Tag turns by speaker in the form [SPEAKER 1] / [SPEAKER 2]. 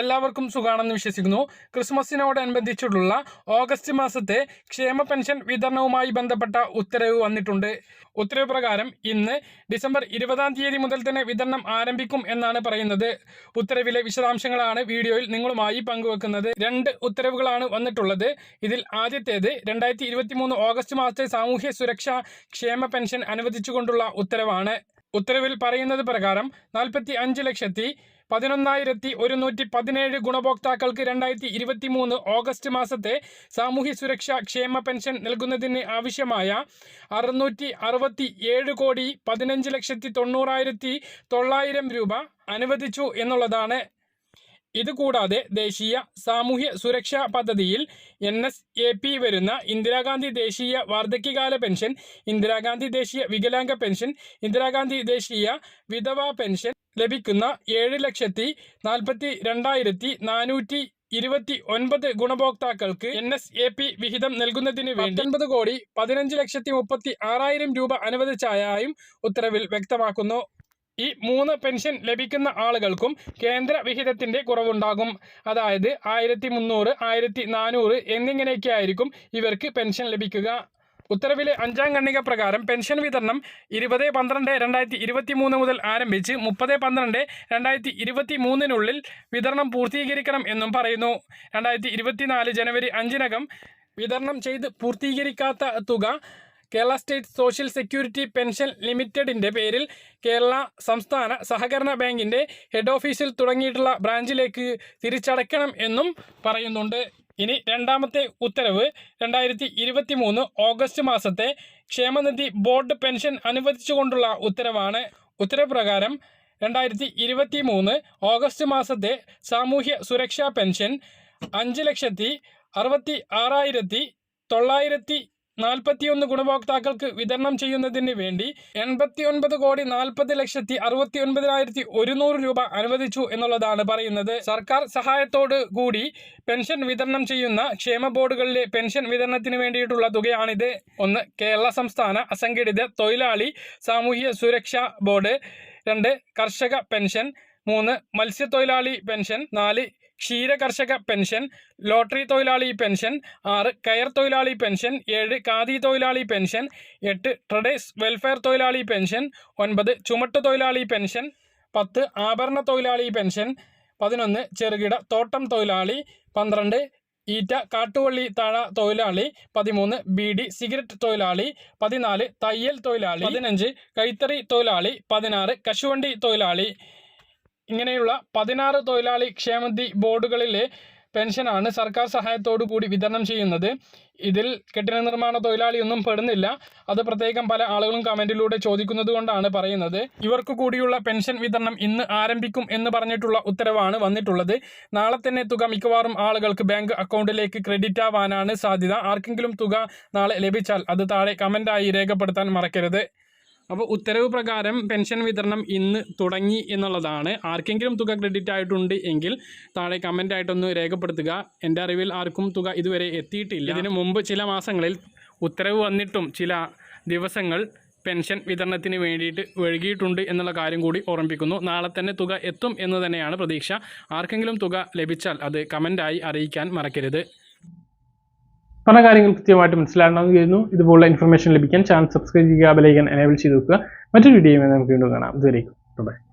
[SPEAKER 1] എല്ലാവർക്കും സുഖാണെന്ന് വിശ്വസിക്കുന്നു. ക്രിസ്മസിനോടനുബന്ധിച്ചിട്ടുള്ള ഓഗസ്റ്റ് മാസത്തെ ക്ഷേമ പെൻഷൻ വിതരണവുമായി ബന്ധപ്പെട്ട ഉത്തരവ് വന്നിട്ടുണ്ട്. ഉത്തരവ് പ്രകാരം ഇന്ന് ഡിസംബർ ഇരുപതാം തീയതി മുതൽ തന്നെ വിതരണം ആരംഭിക്കും എന്നാണ് പറയുന്നത്. ഉത്തരവിലെ വിശദാംശങ്ങളാണ് വീഡിയോയിൽ നിങ്ങളുമായി പങ്കുവെക്കുന്നത്. രണ്ട് ഉത്തരവുകളാണ് വന്നിട്ടുള്ളത്. ഇതിൽ ആദ്യത്തേത് രണ്ടായിരത്തി ഓഗസ്റ്റ് മാസത്തെ സാമൂഹ്യ സുരക്ഷാ ക്ഷേമ പെൻഷൻ അനുവദിച്ചുകൊണ്ടുള്ള ഉത്തരവാണ്. ഉത്തരവിൽ പറയുന്നത് പ്രകാരം നാൽപ്പത്തി ലക്ഷത്തി പതിനൊന്നായിരത്തി ഒരുന്നൂറ്റി പതിനേഴ് ഗുണഭോക്താക്കൾക്ക് രണ്ടായിരത്തി ഇരുപത്തി മൂന്ന് ഓഗസ്റ്റ് മാസത്തെ സാമൂഹ്യ സുരക്ഷാ ക്ഷേമ പെൻഷൻ നൽകുന്നതിന് ആവശ്യമായ അറുന്നൂറ്റി അറുപത്തി ഏഴ് കോടി പതിനഞ്ച് ലക്ഷത്തി തൊണ്ണൂറായിരത്തി തൊള്ളായിരം രൂപ അനുവദിച്ചു എന്നുള്ളതാണ്. ഇതുകൂടാതെ ദേശീയ സാമൂഹ്യ സുരക്ഷാ പദ്ധതിയിൽ എൻ എസ് എ പി വരുന്ന ഇന്ദിരാഗാന്ധി ദേശീയ വാർദ്ധക്യകാല പെൻഷൻ ഇന്ദിരാഗാന്ധി ദേശീയ വികലാംഗ പെൻഷൻ ഇന്ദിരാഗാന്ധി ദേശീയ വിധവാ പെൻഷൻ ലഭിക്കുന്ന ഏഴ് ലക്ഷത്തി നാൽപ്പത്തി രണ്ടായിരത്തി നാനൂറ്റി ഇരുപത്തി ഒൻപത് ഗുണഭോക്താക്കൾക്ക് എൻ എസ് എ പി വിഹിതം നൽകുന്നതിന് വേണ്ടി ഒൻപത് കോടി പതിനഞ്ച് ലക്ഷത്തി മുപ്പത്തി ആറായിരം രൂപ അനുവദിച്ചായും ഉത്തരവിൽ വ്യക്തമാക്കുന്നു. ഈ മൂന്ന് പെൻഷൻ ലഭിക്കുന്ന ആളുകൾക്കും കേന്ദ്ര വിഹിതത്തിന്റെ കുറവുണ്ടാകും. അതായത് ആയിരത്തി മുന്നൂറ് ആയിരത്തി നാനൂറ് എന്നിങ്ങനെയൊക്കെ ആയിരിക്കും ഇവർക്ക് പെൻഷൻ ലഭിക്കുക. ഉത്തരവിലെ അഞ്ചാം ഖണ്ഡിക പ്രകാരം പെൻഷൻ വിതരണം ഇരുപത് പന്ത്രണ്ട് രണ്ടായിരത്തി ഇരുപത്തി മൂന്ന് മുതൽ ആരംഭിച്ച് മുപ്പത് പന്ത്രണ്ട് രണ്ടായിരത്തി ഇരുപത്തി മൂന്നിനുള്ളിൽ വിതരണം പൂർത്തീകരിക്കണം എന്നും പറയുന്നു. രണ്ടായിരത്തി ഇരുപത്തിനാല് ജനുവരി അഞ്ചിനകം വിതരണം ചെയ്ത് പൂർത്തീകരിക്കാത്ത തുക Kerala state social security pension ലിമിറ്റഡിന്റെ പേരിൽ കേരള സംസ്ഥാന സഹകരണ ബാങ്കിന്റെ ഹെഡ് ഓഫീസിൽ തുടങ്ങിയിട്ടുള്ള ബ്രാഞ്ചിലേക്ക് തിരിച്ചടയ്ക്കണം എന്നും പറയുന്നുണ്ട്. ഇനി രണ്ടാമത്തെ ഉത്തരവ് രണ്ടായിരത്തി ഇരുപത്തി മൂന്ന് ഓഗസ്റ്റ് മാസത്തെ ക്ഷേമനിധി ബോർഡ് പെൻഷൻ അനുവദിച്ചുകൊണ്ടുള്ള ഉത്തരവാണ്. ഉത്തരപ്രകാരം രണ്ടായിരത്തി ഇരുപത്തി മൂന്ന് ഓഗസ്റ്റ് മാസത്തെ സാമൂഹ്യ സുരക്ഷാ പെൻഷൻ അഞ്ച് ലക്ഷത്തി അറുപത്തി ആറായിരത്തി തൊള്ളായിരത്തി നാൽപ്പത്തിയൊന്ന് ഗുണഭോക്താക്കൾക്ക് വിതരണം ചെയ്യുന്നതിന് വേണ്ടി എൺപത്തി ഒൻപത് കോടി നാൽപ്പത് ലക്ഷത്തി അറുപത്തി ഒൻപതിനായിരത്തി ഒരുന്നൂറ് രൂപ അനുവദിച്ചു എന്നുള്ളതാണ് പറയുന്നത്. സർക്കാർ സഹായത്തോട് കൂടി പെൻഷൻ വിതരണം ചെയ്യുന്ന ക്ഷേമ ബോർഡുകളിലെ പെൻഷൻ വിതരണത്തിന് വേണ്ടിയിട്ടുള്ള തുകയാണിത്. ഒന്ന് കേരള സംസ്ഥാന അസംഘടിത തൊഴിലാളി സാമൂഹ്യ സുരക്ഷാ ബോർഡ്. രണ്ട് കർഷക പെൻഷൻ. മൂന്ന് മത്സ്യത്തൊഴിലാളി പെൻഷൻ. നാല് ക്ഷീര കർഷക പെൻഷൻ ലോട്ടറി തൊഴിലാളി പെൻഷൻ ആറ് കയർ തൊഴിലാളി പെൻഷൻ ഏഴ് ഖാദി തൊഴിലാളി പെൻഷൻ എട്ട് ട്രഡേഴ്സ് വെൽഫെയർ തൊഴിലാളി പെൻഷൻ ഒൻപത് ചുമട്ട് തൊഴിലാളി പെൻഷൻ പത്ത് ആഭരണ തൊഴിലാളി പെൻഷൻ പതിനൊന്ന് ചെറുകിട തോട്ടം തൊഴിലാളി പന്ത്രണ്ട് ഈറ്റ കാട്ടുവള്ളി താഴ തൊഴിലാളി പതിമൂന്ന് ബീഡി സിഗരറ്റ് തൊഴിലാളി പതിനാല് തയ്യൽ തൊഴിലാളി പതിനഞ്ച് കൈത്തറി തൊഴിലാളി പതിനാറ് കശുവണ്ടി തൊഴിലാളി ഇങ്ങനെയുള്ള പതിനാറ് തൊഴിലാളി ക്ഷേമനിധി ബോർഡുകളിലെ പെൻഷനാണ് സർക്കാർ സഹായത്തോടു കൂടി വിതരണം ചെയ്യുന്നത്. ഇതിൽ കെട്ടിട നിർമ്മാണ തൊഴിലാളിയൊന്നും പെടുന്നില്ല. അത് പ്രത്യേകം പല ആളുകളും കമന്റിലൂടെ ചോദിക്കുന്നത് കൊണ്ടാണ് പറയുന്നത്. ഇവർക്ക് കൂടിയുള്ള പെൻഷൻ വിതരണം ഇന്ന് ആരംഭിക്കും എന്ന് പറഞ്ഞിട്ടുള്ള ഉത്തരവാണ് വന്നിട്ടുള്ളത്. നാളെ തന്നെ തുക മിക്കവാറും ആളുകൾക്ക് ബാങ്ക് അക്കൗണ്ടിലേക്ക് ക്രെഡിറ്റ് ആവാനാണ് സാധ്യത. ആർക്കെങ്കിലും തുക നാളെ ലഭിച്ചാൽ അത് താഴെ കമന്റായി രേഖപ്പെടുത്താൻ മറക്കരുത്. അപ്പോൾ ഉത്തരവ് പ്രകാരം പെൻഷൻ വിതരണം ഇന്ന് തുടങ്ങി എന്നുള്ളതാണ്. ആർക്കെങ്കിലും തുക ക്രെഡിറ്റ് ആയിട്ടുണ്ട് എങ്കിൽ താഴെ കമന്റ് ആയിട്ടൊന്ന് രേഖപ്പെടുത്തുക. എന്റെ അറിവിൽ ആർക്കും തുക ഇതുവരെ എത്തിയിട്ടില്ല. ഇതിനു മുമ്പ് ചില മാസങ്ങളിൽ ഉത്തരവ് വന്നിട്ടും ചില ദിവസങ്ങൾ പെൻഷൻ വിതരണത്തിന് വേണ്ടിയിട്ട് വഴുകിയിട്ടുണ്ട് എന്നുള്ള കാര്യം കൂടി ഓർമ്മിപ്പിക്കുന്നു. നാളെ തന്നെ തുക എത്തും എന്ന് തന്നെയാണ് പ്രതീക്ഷ. ആർക്കെങ്കിലും തുക ലഭിച്ചാൽ അത് കമന്റായി അറിയിക്കാൻ മറക്കരുത്. പറഞ്ഞ കാര്യങ്ങൾ കൃത്യമായിട്ട് മനസ്സിലാകണമെന്ന് ഇതുപോലുള്ള ഇൻഫർമേഷൻ ലഭിക്കാൻ ചാനൽ സബ്സ്ക്രൈബ് ചെയ്യുക ബെലൈക്കൻ എനേബിൾ ചെയ്ത് വെക്കുക. മറ്റൊരു വീഡിയോയുമായി നമുക്ക് വീണ്ടും കാണാം. ഇതുവരേക്കും. ബൈ